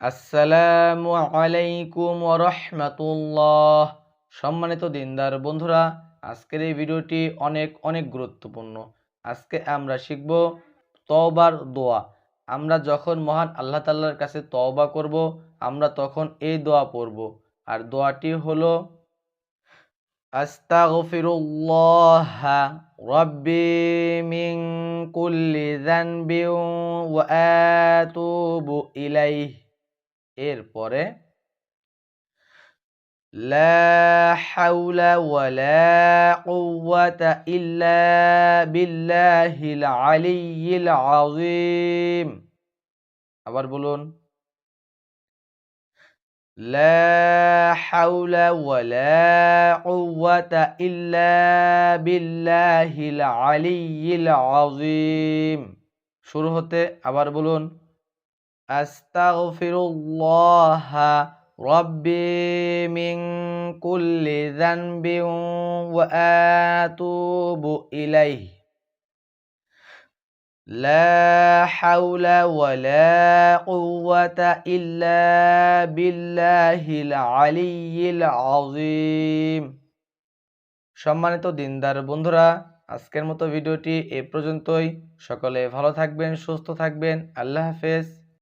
আসসালামু আলাইকুম ওরহমতুল্লাহ সম্মানিত দিনদার বন্ধুরা, আজকের এই ভিডিওটি অনেক অনেক গুরুত্বপূর্ণ। আজকে আমরা শিখব তওবার দোয়া। আমরা যখন মহান আল্লাহ তাল্লার কাছে তওবা করব, আমরা তখন এই দোয়া পড়ব। আর দোয়াটি হলো, আস্তাগফিরুল্লাহ রব্বি মিন কুল্লি যানবিন ওয়া আতুবু ইলাইহি। এরপরে লা হাওলা ওয়ালা কুওয়াতা ইল্লা বিল্লাহিল আলিয়্যিল আযীম। আবার বলুন। লা হাওলা ওয়ালা কুওয়াতা ইল্লা বিল্লাহিল আলিয়্যিল আযীম। শুরু হতে আবার বলুন। আস্তাগফিরুল্লাহ রব্বি মিন কুল্লি যানবিন ওয়া আতুবু ইলাইহি। লা হাওলা ওয়ালা কুওয়াতা ইল্লা বিল্লাহিল আলিয়্যিল আযীম। সম্মানিত দিনদার বন্ধুরা, আজকের মতো ভিডিওটি এ পর্যন্তই। সকলে ভালো থাকবেন, সুস্থ থাকবেন। আল্লাহ হাফেজ।